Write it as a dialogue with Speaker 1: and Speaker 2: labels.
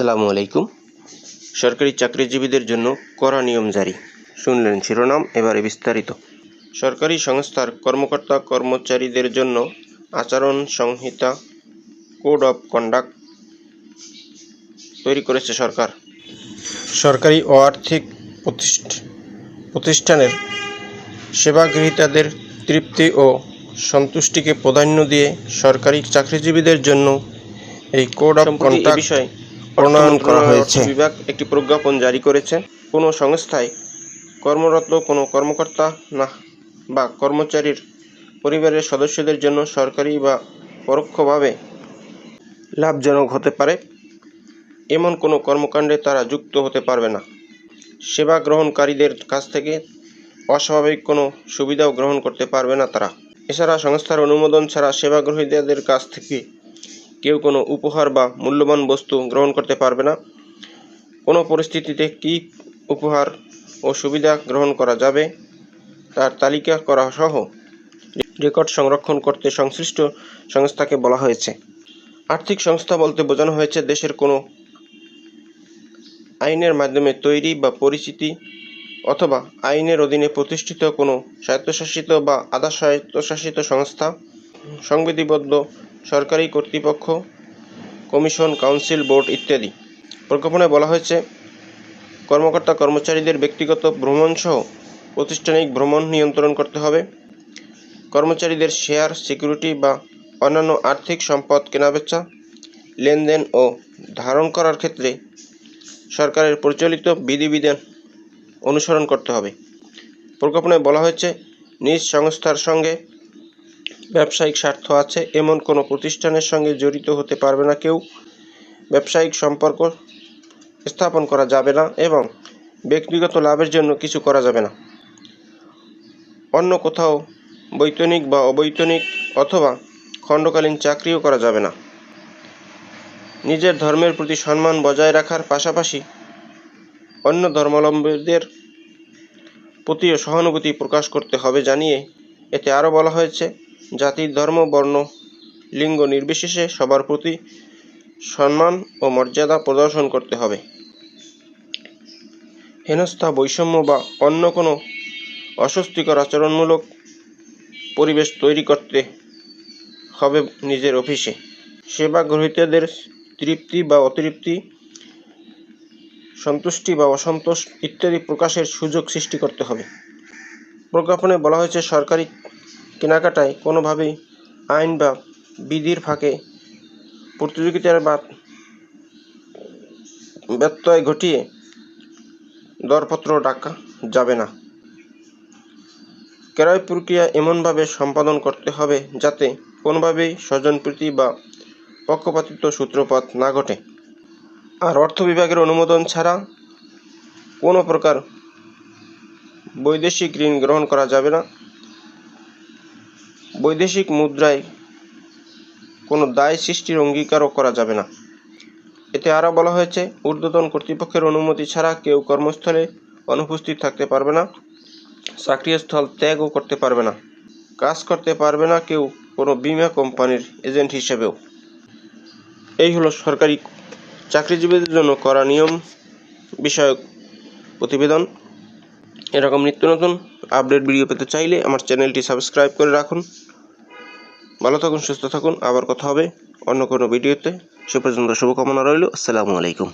Speaker 1: আসসালামু আলাইকুম। সরকারি চাকরিজীবীদের জন্য কড়া নিয়ম জারি। শুনলেন শিরোনাম এবারে বিস্তারিত। সরকারি সংস্থার কর্মকর্তা কর্মচারীদের জন্য আচরণ সংহিতা কোড অফ কন্ডাক্ট তৈরি করেছে সরকার। সরকারি ও আর্থিক প্রতিষ্ঠ- প্রতিষ্ঠানের সেবাগ্রহীতাদের তৃপ্তি ও সন্তুষ্টিকে প্রাধান্য দিয়ে সরকারি চাকরিজীবীদের জন্য এই কোড অফ কন্ডাক্ট বিষয়ে প্রণয়ন করা হয়েছে। বিভাগ একটি প্রজ্ঞাপন জারি করেছে কোনো সংস্থায় কর্মরত কোনো কর্মকর্তা না বা কর্মচারীর পরিবারের সদস্যদের জন্য সরকারি বা পরোক্ষভাবে লাভজনক হতে পারে। এমন কোনো কর্মকাণ্ডে তারা যুক্ত হতে পারবে না। সেবা গ্রহণকারীদের কাছ থেকে অস্বাভাবিক কোনো সুবিধাও গ্রহণ করতে পারবে না তারা। এছাড়া সংস্থার অনুমোদন ছাড়া সেবাগ্রহীদের কাছ থেকে কেউ কোনো উপহার বা মূল্যবান বস্তু গ্রহণ করতে পারবে না। কোনো পরিস্থিতিতে কী উপহার ও সুবিধা গ্রহণ করা যাবে, তার তালিকা করা সহ রেকর্ড সংরক্ষণ করতে সংশ্লিষ্ট সংস্থাকে বলা হয়েছে। আর্থিক সংস্থা বলতে বোঝানো হয়েছে, দেশের কোনো আইনের মাধ্যমে তৈরি বা পরিচিতি অথবা আইনের অধীনে প্রতিষ্ঠিত কোনো স্বায়ত্তশাসিত বা আধা স্বায়ত্তশাসিত সংস্থা সংবিধিবদ্ধ সরকারি কর্তৃপক্ষ, কমিশন, কাউন্সিল, বোর্ড ইত্যাদি। প্রজ্ঞাপনে বলা হয়েছে, কর্মকর্তা কর্মচারীদের ব্যক্তিগত ভ্রমণসহ প্রাতিষ্ঠানিক ভ্রমণ নিয়ন্ত্রণ করতে হবে। কর্মচারীদের শেয়ার, সিকিউরিটি বা অন্যান্য আর্থিক সম্পদ কেনাবেচা, লেনদেন ও ধারণ করার ক্ষেত্রে সরকারের প্রচলিত বিধিবিধান অনুসরণ করতে হবে। প্রজ্ঞাপনে বলা হয়েছে, নিজ সংস্থার সঙ্গে ব্যবসায়িক স্বার্থ আছে, এমন কোনো প্রতিষ্ঠানের সঙ্গে জড়িত হতে পারবে না কেউ। ব্যবসায়িক সম্পর্ক স্থাপন করা যাবে না এবং ব্যক্তিগত লাভের জন্য কিছু করা যাবে না। অন্য কোথাও বৈতনিক বা অবৈতনিক অথবা খণ্ডকালীন চাকরিও করা যাবে না। নিজের ধর্মের প্রতি সম্মান বজায় রাখার পাশাপাশি অন্য ধর্মাবলম্বীদের প্রতিও সহানুভূতি প্রকাশ করতে হবে জানিয়ে এতে আরও বলা হয়েছে জাতি, ধর্ম, বর্ণ, লিঙ্গ নির্বিশেষে সবার প্রতি সম্মান ও মর্যাদা প্রদর্শন করতে হবে। হেনস্থা, বৈষম্য বা অন্য কোনো অস্বস্তিকর আচরণমূলক পরিবেশ তৈরি করতে হবে নিজের অফিসে। সেবা গ্রহীতাদের তৃপ্তি বা অতৃপ্তি, সন্তুষ্টি বা অসন্তোষ ইত্যাদি প্রকাশের সুযোগ সৃষ্টি করতে হবে। প্রজ্ঞাপনে বলা হয়েছে, সরকারি কেনাকাটায় কোনোভাবেই আইন বা বিধির ফাঁকে প্রতিযোগিতার বা ব্যত্যয় ঘটিয়ে দরপত্র ডাকা যাবে না। ক্রয় প্রক্রিয়া এমনভাবে সম্পাদন করতে হবে যাতে কোনোভাবেই স্বজনপ্রীতি বা পক্ষপাতিত্ব সূত্রপাত না ঘটে। আর অর্থ বিভাগের অনুমোদন ছাড়া কোনো প্রকার বৈদেশিক ঋণ গ্রহণ করা যাবে না। বৈদেশিক মুদ্রায় কোনো দায় সৃষ্টির অঙ্গীকারও করা যাবে না। এতে আরও বলা হয়েছে, ঊর্ধ্বতন কর্তৃপক্ষের অনুমতি ছাড়া কেউ কর্মস্থলে অনুপস্থিত থাকতে পারবে না, চাকরিস্থল ত্যাগও করতে পারবে না, কাজ করতে পারবে না কেউ কোনো বিমা কোম্পানির এজেন্ট হিসেবেও। এই হলো সরকারি চাকরিজীবীদের জন্য করা নিয়ম বিষয়ক প্রতিবেদন। এরকম নিত্য নতুন আপডেট ভিডিও পেতে চাইলে আমার চ্যানেলটি সাবস্ক্রাইব করে রাখুন। ভালো থাকুন, সুস্থ থাকুন। আবার কথা হবে অন্য কোনো ভিডিওতে। সে পর্যন্ত শুভকামনা রইল। আসসালামু আলাইকুম।